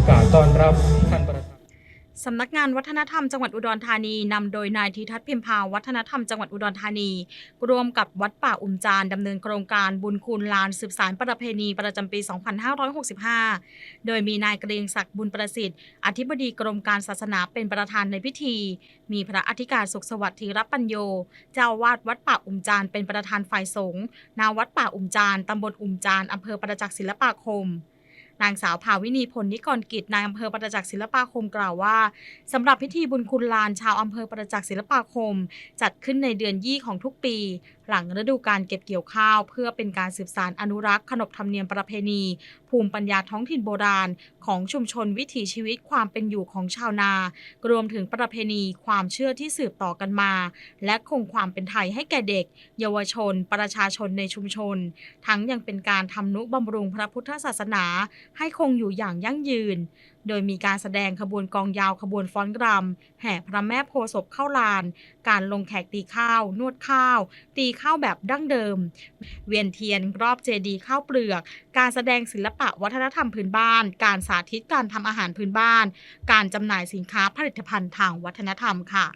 อกาสต้อนรับท่านประธานสำนักงานวัฒนธรรมจังหวัดอุดรธานีนำโดยนายธีทัศน์พิมพาวัฒนธรรมจังหวัดอุดรธานีร่วมกับวัดป่าอุ่มจานดำเนินโครงการบุญคุณลานสืบสารประเพณีประจำปี 2565 โดยมีนายเกรียงศักดิ์บุญประสิทธิ์ อธิบดีกรมการศาสนาเป็นประธานในพิธี มีพระอธิการสุขสวัสดิ์ธีรปัญโย เจ้าวาดวัดป่าอุ่มจานเป็นประธานฝ่ายสงฆ์นาวัดป่าอุ่มจานตำบลอุ่มจานอำเภอประจักษ์ศิลปาคม นางสาวภาวินีพลนิกรกิจนายอำเภอประจักษ์ศิลปาคมกล่าวว่าสำหรับพิธีบุญคุณลานชาวอำเภอประจักษ์ศิลปาคม จัดขึ้นในเดือนยี่ของทุกปี หลังฤดูการเก็บเกี่ยวข้าว เพื่อเป็นการสืบสานอนุรักษ์ขนบธรรมเนียมประเพณี ภูมิปัญญาท้องถิ่นโบราณ ของชุมชนวิถีชีวิตความเป็นอยู่ของชาวนารวมถึงประเพณีความเชื่อที่สืบต่อกันมา และคงความเป็นไทยให้แก่เด็ก เยาวชน ประชาชนในชุมชน ทั้งยังเป็นการทำนุบำรุงพระพุทธศาสนาให้คงอยู่อย่างยั่งยืน โดยมีการแสดงขบวนกองยาวขบวนฟ้อนรำแห่พระแม่โพศพเข้าลาน การลงแขกตีข้าว นวดข้าว ตีข้าวแบบดั้งเดิม เวียนเทียนรอบเจดีย์ข้าวเปลือก การแสดงศิลปะวัฒนธรรมพื้นบ้าน การสาธิตการทำอาหารพื้นบ้าน การจำหน่ายสินค้าผลิตภัณฑ์ทางวัฒนธรรมค่ะ